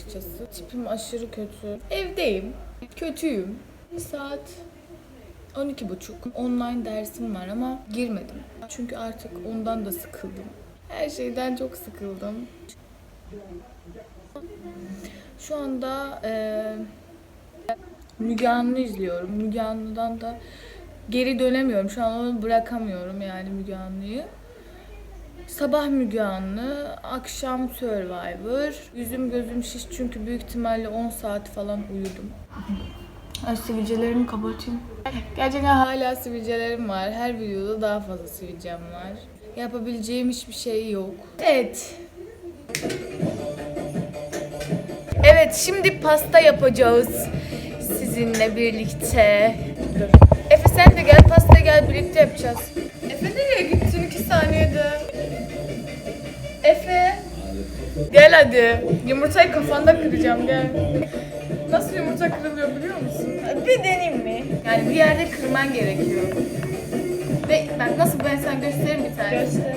açıkçası. Tipim aşırı kötü. Evdeyim. Kötüyüm. Saat 12.30. Online dersim var ama girmedim. Çünkü artık ondan da sıkıldım. Her şeyden çok sıkıldım. Şu anda eee Müge Anlı izliyorum. Müge Anlı'dan da geri dönemiyorum. Şu an onu bırakamıyorum yani Müge Anlı'yı. Sabah Müge Anlı, akşam Survivor. Yüzüm gözüm şiş çünkü büyük ihtimalle 10 saat falan uyudum. Ay sivilcelerimi kapatayım. Gerçekten hala sivilcelerim var. Her videoda daha fazla sivilcem var. Yapabileceğim hiçbir şey yok. Evet. Evet şimdi pasta yapacağız sizinle birlikte. Efe sen de gel pasta gel birlikte yapacağız. Efe nereye gittin iki saniyede? Efe. Gel hadi. Yumurtayı kafanda kıracağım gel. Nasıl yumurta kırılıyor biliyor musun? Bir deneyim mi? Yani bir yerde kırman gerekiyor. Ve bak nasıl ben sana göstereyim bir tane. Göster.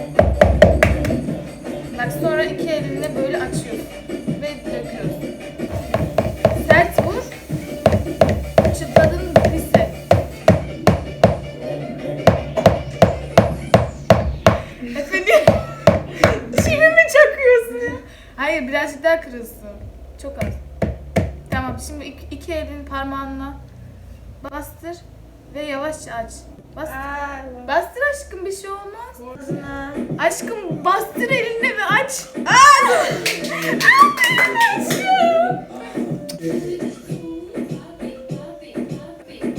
Bak sonra iki elinle böyle açıyorsun ve döküyorsun. Daha kırılsın. Çok az. Tamam şimdi iki, iki elin parmağınla bastır ve yavaşça aç. Bastır. Bastır aşkım bir şey olmaz. Aşkım bastır elinle ve aç. Aa!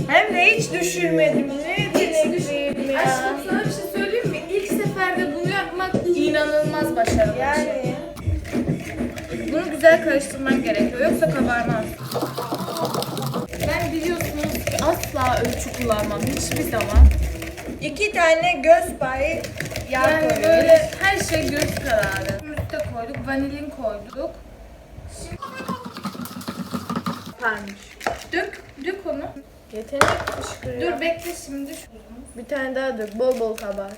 Hem de hiç düşürmedim. Ne yetenekliyim ya. Aşkım sana bir şey söyleyeyim mi? İlk seferde bunu yapmak inanılmaz başarılı. Bunu güzel karıştırman gerekiyor yoksa kabarmaz. Ben biliyorsunuz asla ölçü kullanmam hiçbir zaman. iki tane göz payı yağ Yani koyuyoruz. böyle her şey göz kararı. Üstte koyduk, vanilin koyduk. Şimdi dök, dök onu. Yetenek fışkırıyor. Dur bekle şimdi. Bir tane daha dök. Bol bol kabar.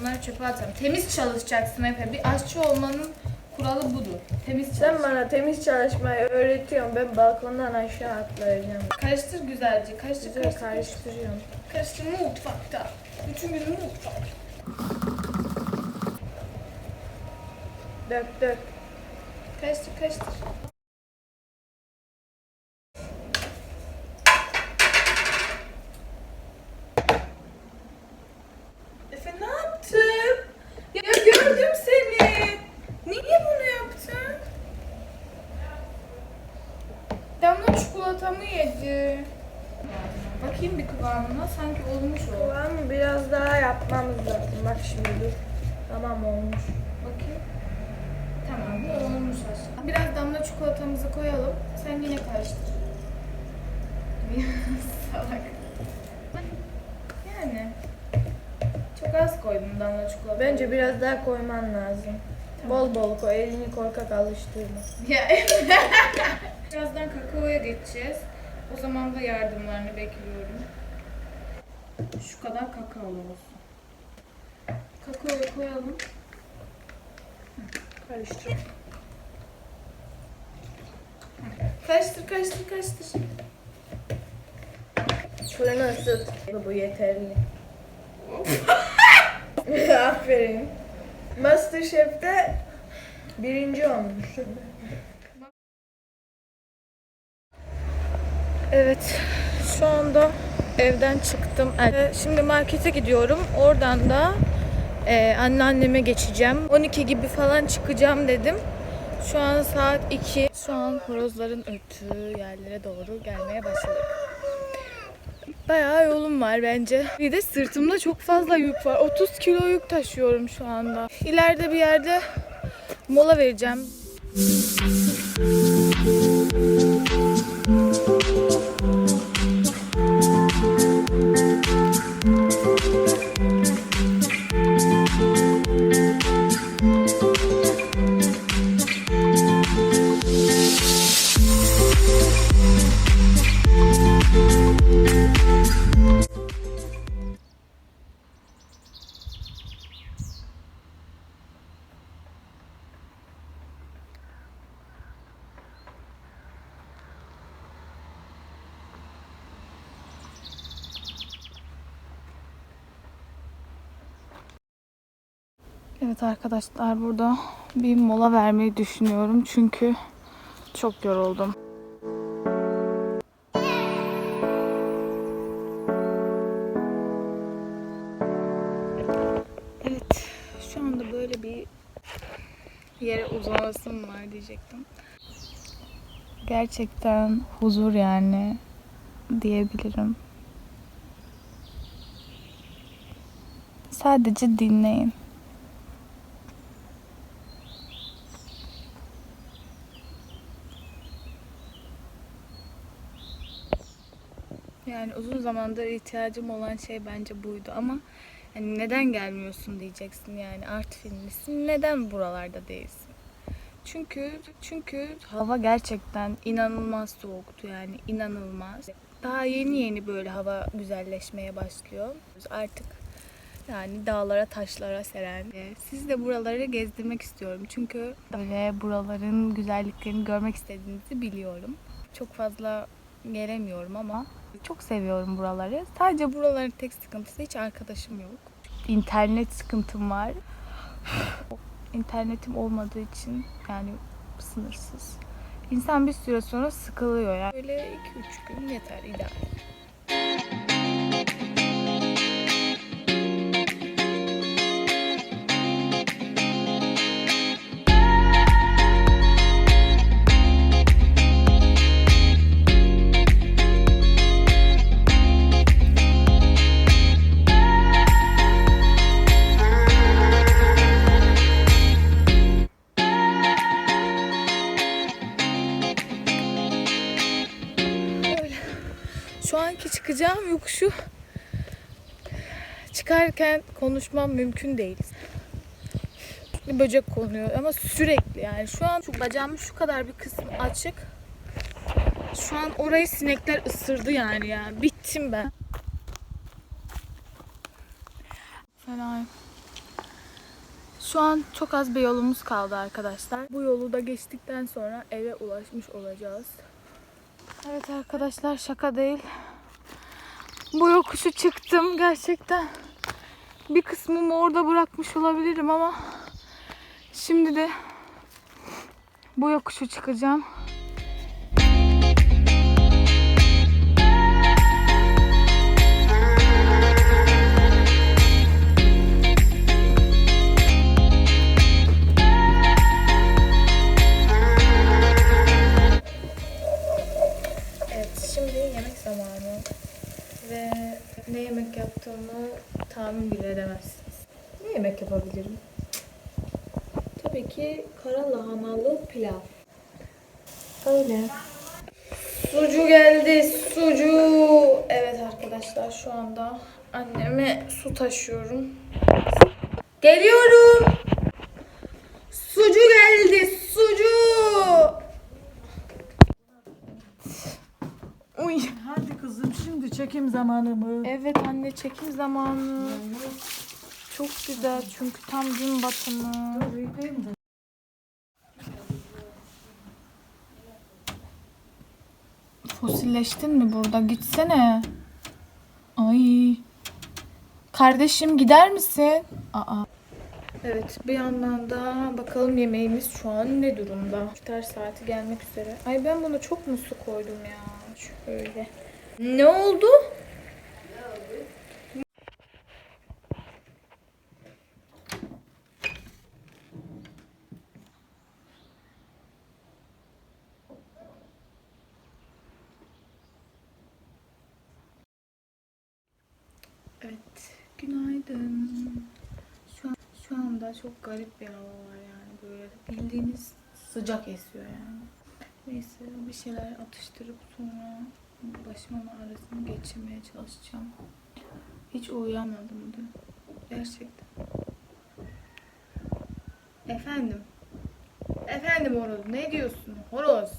Bunları çöpe atalım. Temiz çalışacaksın Efe. Bir aşçı olmanın kuralı budur. Temiz çalış. Sen bana temiz çalışmayı öğretiyorsun. Ben balkondan aşağı atlayacağım. Karıştır güzelce. Karıştır, Güzel karıştır. karıştırıyorum. Karıştır mutfakta. Bütün gün mutfak. Dök dök. Karıştır, karıştır. Efe ne yaptın? Ya gördüm seni. Niye bunu yaptın? Damla çikolatamı yedi. Bakayım kıvamına. Sanki olmuş o. Kıvamı biraz daha yapmamız lazım. Bak şimdi dur. Tamam olmuş. Bakayım. Tamam bu olmuş aslında. Biraz damla çikolatamızı koyalım. Sen yine karıştır. Salak. Yani. Çok az koydum damla çikolata. Bence biraz daha koyman lazım. Bol bol koy. Elini korkak alıştırma. Ya. Birazdan kakaoya geçeceğiz. O zaman da yardımlarını bekliyorum. Şu kadar kakao olsun. Kakaoyu koyalım. Karıştır. Karıştır, karıştır, karıştır. Fırını ısıt. Bu yeterli. Aferin. Masterchef'te birinci olmuş. Evet, şu anda evden çıktım. Ee, Şimdi markete gidiyorum. Oradan da e, anneanneme geçeceğim. 12 gibi falan çıkacağım dedim. Şu an saat 2. Şu an horozların öttüğü yerlere doğru gelmeye başladık. Bayağı yolum var bence. Bir de sırtımda çok fazla yük var. 30 kilo yük taşıyorum şu anda. İleride bir yerde mola vereceğim. Evet arkadaşlar burada bir mola vermeyi düşünüyorum çünkü çok yoruldum. Evet şu anda böyle bir yere uzanasım var diyecektim. Gerçekten huzur yani diyebilirim. Sadece dinleyin. Yani uzun zamandır ihtiyacım olan şey bence buydu ama yani neden gelmiyorsun diyeceksin yani Artvinlisin neden buralarda değilsin? Çünkü çünkü hava gerçekten inanılmaz soğuktu yani inanılmaz. Daha yeni yeni böyle hava güzelleşmeye başlıyor. Artık yani dağlara taşlara seren. Siz de buraları gezdirmek istiyorum. Çünkü böyle buraların güzelliklerini görmek istediğinizi biliyorum. Çok fazla gelemiyorum ama çok seviyorum buraları. Sadece buraların tek sıkıntısı hiç arkadaşım yok. İnternet sıkıntım var. İnternetim olmadığı için yani sınırsız. İnsan bir süre sonra sıkılıyor yani. Böyle 2-3 gün yeter ideal. Anki çıkacağım yokuşu çıkarken konuşmam mümkün değil. Böcek konuyor ama sürekli yani. Şu an şu bacağımın şu kadar bir kısmı açık. Şu an orayı sinekler ısırdı yani yani. Bittim ben. Fena. Şu an çok az bir yolumuz kaldı arkadaşlar. Bu yolu da geçtikten sonra eve ulaşmış olacağız. Evet arkadaşlar şaka değil. Bu yokuşu çıktım gerçekten. Bir kısmımı orada bırakmış olabilirim ama şimdi de bu yokuşu çıkacağım. Evet, şimdi yemek zamanı ve ne yemek yaptığımı tahmin bile edemezsiniz. Ne yemek yapabilirim? Tabii ki kara lahanalı pilav. Öyle. Sucu geldi, sucu. Evet arkadaşlar şu anda anneme su taşıyorum. Geliyorum. Sucu geldi, sucu. Uy. Hadi kızım şimdi çekim zamanı mı? Evet anne çekim zamanı. Çok güzel çünkü tam gün batımı. Fosilleştin mi burada? Gitsene. Ay. Kardeşim gider misin? Aa. Evet bir yandan da bakalım yemeğimiz şu an ne durumda? İftar saati gelmek üzere. Ay ben buna çok mu su koydum ya? Şöyle. Ne oldu? Evet, günaydın. Şu, an, şu anda çok garip bir hava var yani böyle bildiğiniz sıcak esiyor yani. Neyse bir şeyler atıştırıp sonra başımın ağrısını geçirmeye çalışacağım. Hiç uyuyamadım dün. Gerçekten. Efendim. Efendim horoz ne diyorsun? Horoz.